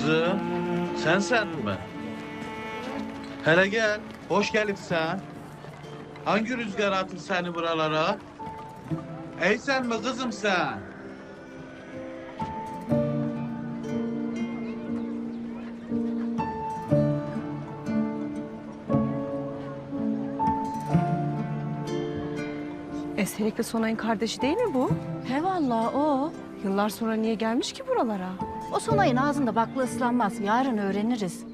Kızım, sen sen mi? Hele gel, hoş geldin sen. Hangi rüzgar attı seni buralara? Ey sen mi kızım sen? Eserikli Sonay'ın kardeşi değil mi bu? He vallahi o. Yıllar sonra niye gelmiş ki buralara? O Sonay'ın ağzında bakla ıslanmaz. Yarın öğreniriz.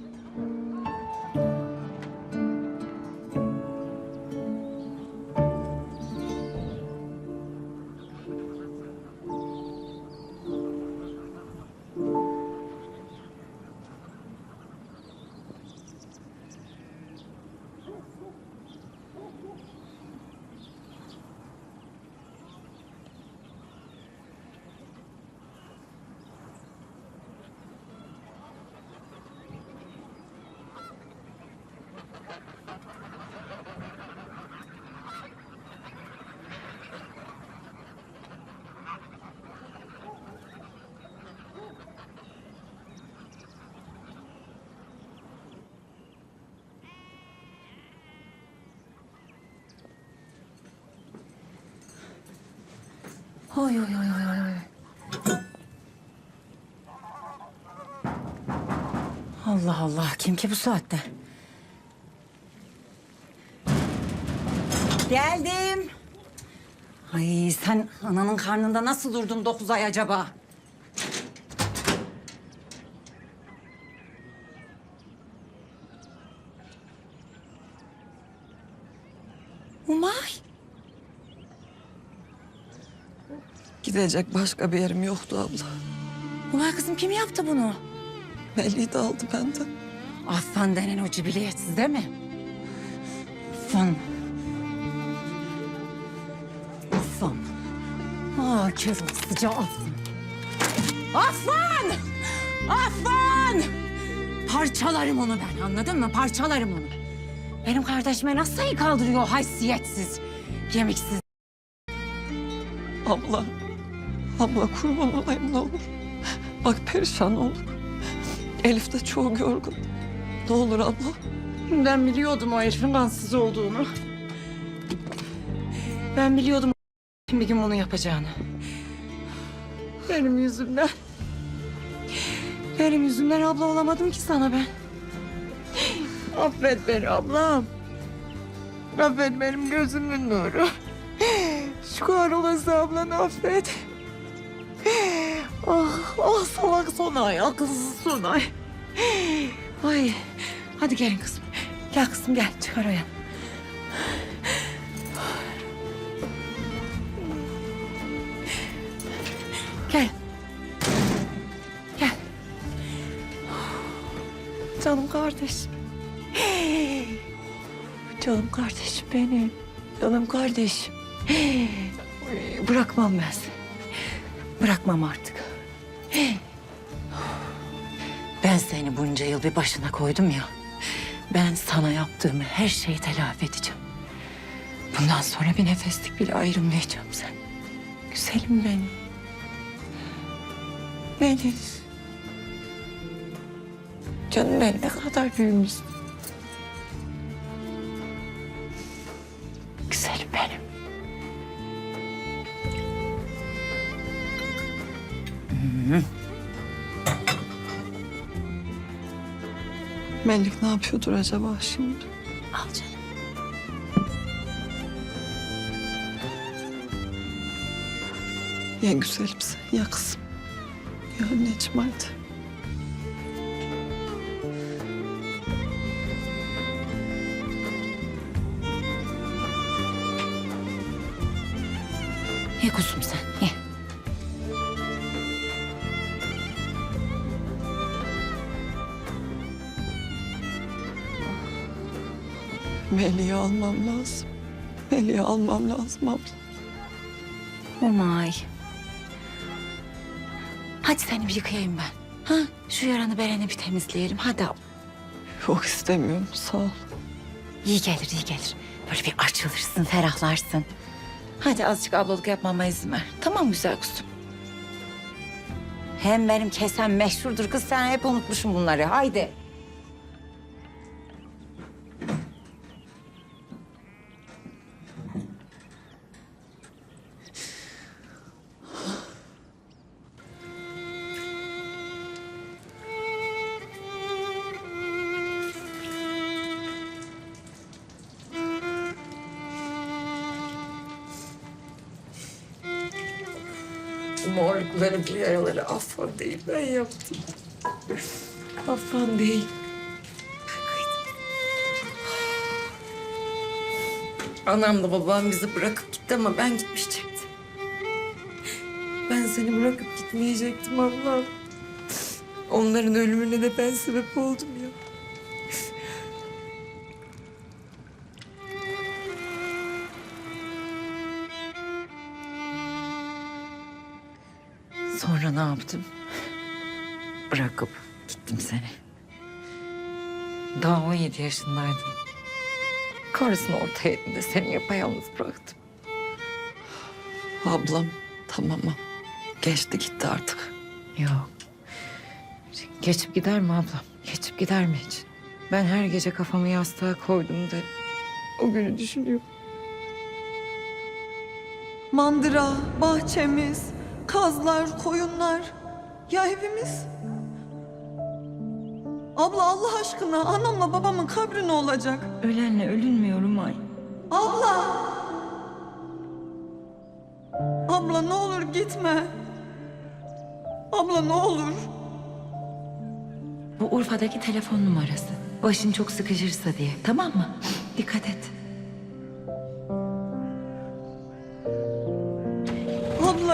Oy oy oy oy oy. Allah Allah kim ki bu saatte? Geldim. Ay sen ananın karnında nasıl durdun dokuz ay acaba? Umay. Gidecek başka bir yerim yoktu abla. Umay kızım kim yaptı bunu? Melih'i de aldı benden. Affan denen o cibiliyetsiz değil mi? Affan. Affan. Aa kırmızıca affan. Affan! Affan! Parçalarım onu ben anladın mı? Parçalarım onu. Benim kardeşime nasıl sayı kaldırıyor o haysiyetsiz, kemiksiz. Abla. Abla kurban olayım ne olur. Bak perişan olduk. Elif de çok yorgun. Ne olur abla. Ben biliyordum o herifin kansız olduğunu. Ben biliyordum bir gün bunu yapacağını. Benim yüzümden. Benim yüzümden abla olamadım ki sana ben. Affet beni ablam. Affet benim gözümün nuru. Şu kadar olası ablanı affet. Ah, ah salak Sonay, akılsız Sonay. Ay, hadi gelin kızım. Gel kızım gel, çıkar o yan. Gel. Gel. Canım kardeşim. Canım kardeşim benim. Canım kardeşim. Bırakmam ben seni. Bırakmam artık. Ben seni bunca yıl bir başına koydum ya. Ben sana yaptığımı her şeyi telafi edeceğim. Bundan sonra bir nefeslik bile ayrılmayacağım sen. Güzelim benim. Melis. Canım ben ne kadar büyümüşsün. Güzelim benim. Melih ne yapıyordur acaba şimdi? Al canım. Ya güzelimsin ya kızım. Ya anneciğim hadi. Ye kuzum sen ye. Melih'i almam lazım. Melih'i almam lazım abla. Umay. Hadi seni bir yıkayayım ben. Ha? Şu yaranı bereni bir temizleyelim. Hadi abla. Yok istemiyorum sağ ol. İyi gelir, iyi gelir. Böyle bir açılırsın, ferahlarsın. Hadi azıcık ablalık yapmama izin ver. Tamam güzel kuzum. Hem benim kesem meşhurdur kız sen hep unutmuşum bunları. Haydi. Morlukları bu yaraları affan değil ben yaptım. Affan değil. Anamla babam bizi bırakıp gitti ama ben gitmeyecektim. Ben seni bırakıp gitmeyecektim Allah'ım. Onların ölümüne de ben sebep oldum ya. Sonra ne yaptım? Bırakıp gittim seni. Daha 17 yaşındaydın. Karısını ortaya ettiğinde seni yapayalnız bıraktım. Ablam tamam ama geçti gitti artık. Yok. Geçip gider mi ablam? Geçip gider mi hiç? Ben her gece kafamı yastığa koydum da o günü düşünüyorum. Mandıra, bahçemiz, kazlar, koyunlar. Ya evimiz? Abla Allah aşkına anamla babamın kabri ne olacak? Ölenle ölünmüyorum ay. Abla! Abla ne olur gitme. Abla ne olur. Bu Urfa'daki telefon numarası. Başın çok sıkışırsa diye. Tamam mı? Dikkat et.